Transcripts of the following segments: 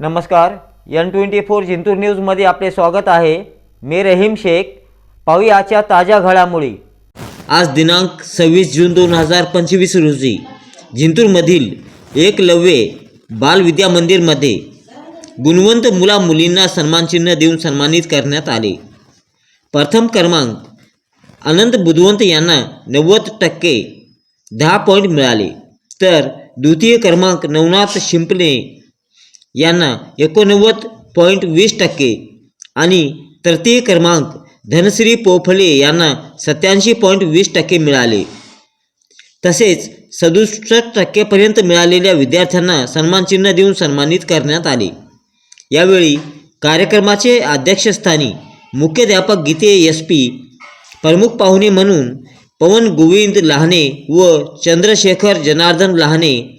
नमस्कार N twenty four Jintur न्यूजमध्ये आपले स्वागत आहे. मी रहीम शेख. पाहुयाच्या ताज्या घडामोडी. आज दिनांक सव्वीस जून दोन हजार पंचवीस रोजी जिंतूरमधील एकलव्य बालविद्या मंदिरमध्ये गुणवंत मुला मुलींना सन्मानचिन्ह देऊन सन्मानित करण्यात आले. प्रथम क्रमांक अनंत बुधवंत यांना नव्वद टक्के दहा पॉईंट मिळाले. तर द्वितीय क्रमांक नवनाथ शिंपले यांना एकोणनव्वद पॉईंट वीस टक्के. आणि तृतीय क्रमांक धनश्री पोफले यांना सत्याऐंशी पॉईंट वीस टक्के मिळाले. तसेच सदुसष्ट टक्केपर्यंत मिळालेल्या विद्यार्थ्यांना सन्मानचिन्ह देऊन सन्मानित करण्यात आले. यावेळी कार्यक्रमाचे अध्यक्षस्थानी मुख्याध्यापक गीते एस पी प्रमुख पाहुणे म्हणून पवन गोविंद लहाने व चंद्रशेखर जनार्दन लहाने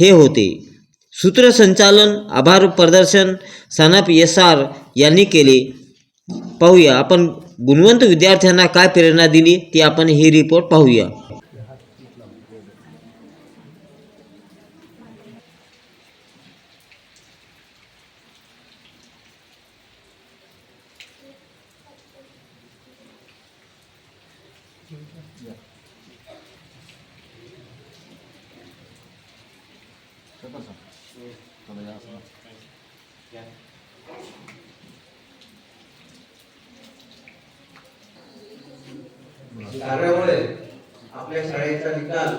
हे होते. सूत्रसंचालन आभार प्रदर्शन सनप एस आर यांनी केले. पाहूया आपण गुणवंत विद्यार्थ्यांना काय प्रेरणा दिली ती आपण ही रिपोर्ट पाहूया. कार्यामुळे आपल्या शाळेचा निकाल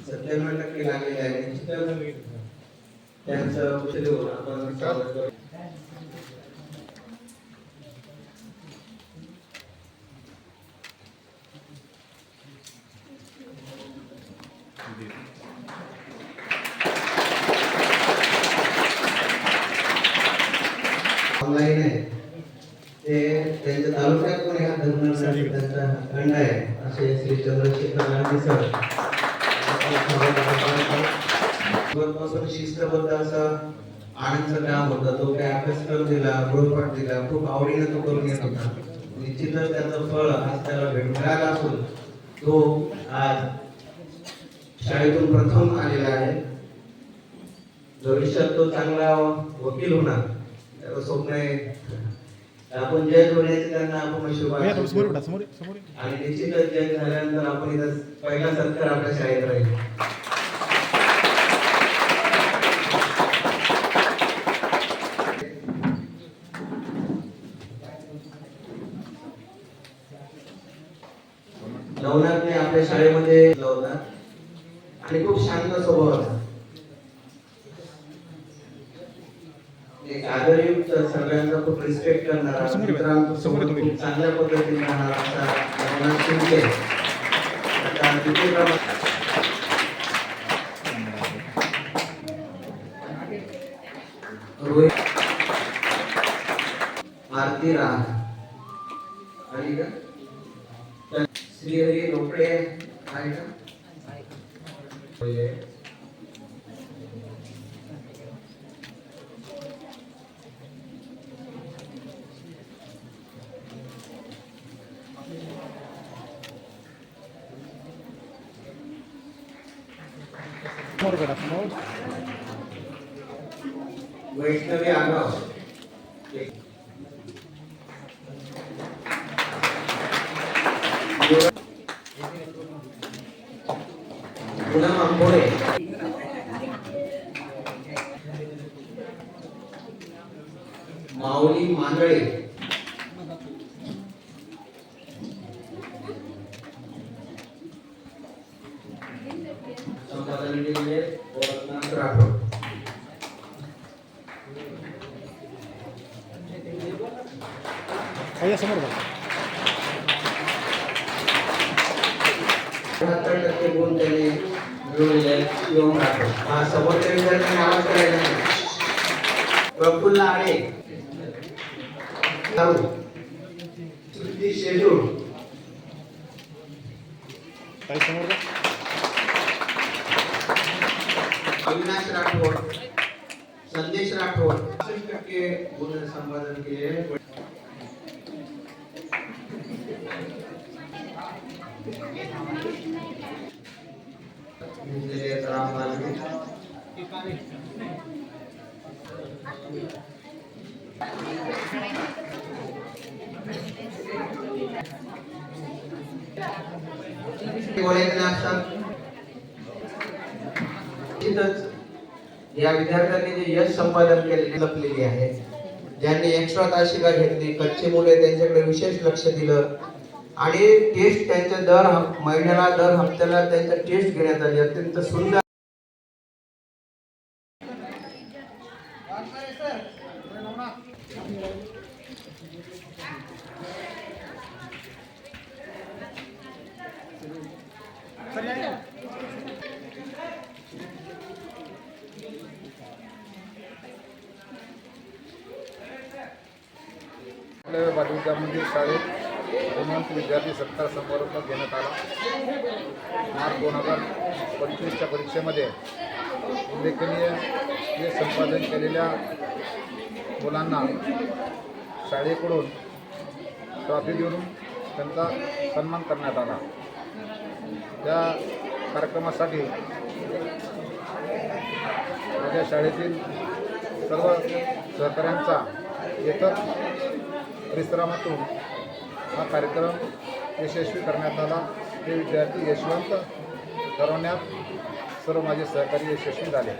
सत्त्याण्णव टक्के लागलेला आहे. त्यांचं कुशलीवर आपण ऑनलाईन आहे ते त्यांच्या तालुक्यात पण ह्या धर्मासाठी त्यांचा खंड आहे. असे श्री चंद्रशेखर गांधी सर. शिस्तबद्ध असं आनंदचं काम होतं. तो काय अभ्यासक्रम दिला गृहपाठ दिला खूप आवडीने तो करून येत होता. निश्चितच त्याचं फळ आज त्याला भेट मिळाला असून तो आज शाळेतून प्रथम आलेला आहे. भविष्यात तो चांगला वकील होणार. स्वप्न आहे. आपण जज होण्याचे त्यांना आपण समोर आणि निश्चितच जज झाल्यानंतर आपण इथं पहिला सत्कार आपल्या शाळेत राहील. नवनाथने आपल्या शाळेमध्ये होता आणि खूप शांत स्वभाव होता. रिस्पेक्ट करणारा समोर आहे. मित्रांसोबत समोर आहे तुम्ही. खूप चांगल्या पद्धतीने राहणारा असा नवनाथ शिंदे आता राग आली का? तर श्रीहरी रोकडे आहे का? समोर बेटा समोर वैष्णवी आगाव पूनम आंबोळे माऊली मांदळे संपादन केलेले गोरखनाथ राठोड भैया समोर बेटा बहात्तर टक्के गुण त्यांनी मिळवलेले आहेत राठोड हा समोरच्या विद्यार्थ्यांनी आवाज करायला प्रफुल्ल आडे श्रुती समोर का अविनाश राठोड संदेश राठोड पासष्ट टक्के गुण संपादन केले राम बोलायचं नाही असतात निश्चितच या विद्यार्थ्यांनी जे यश संपादन केले लपलेली आहे ज्यांनी एक्स्ट्रा तासिका घेतली कच्चे मुले त्यांच्याकडे विशेष लक्ष दिलं आणि टेस्ट त्यांच्या दर महिन्याला दर हप्त्याला त्यांच्या टेस्ट घेण्यात आली. अत्यंत सुंदर. आपल्या विद्या मंदिर शाळेत गुणवंत विद्यार्थी सत्कार समारंभ घेण्यात आला. मार्च दोन हजार पंचवीसच्या परीक्षेमध्ये उल्लेखनीय हे संपादन केलेल्या मुलांना शाळेकडून ट्रॉफी देऊन त्यांचा सन्मान करण्यात आला. त्या कार्यक्रमासाठी माझ्या शाळेतील सर्व सहकाऱ्यांचा एकच परिश्रमातून हा कार्यक्रम यशस्वी करण्यात आला. हे विद्यार्थी यशवंत ठरवण्यात सर्व माझे सहकारी यशस्वी झाले.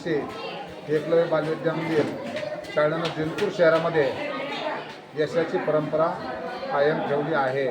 चे एकलव्य बालविद्या मंदिर शाळेनं जिंतूर शहरामध्ये यशाची परंपरा कायम ठेवली आहे.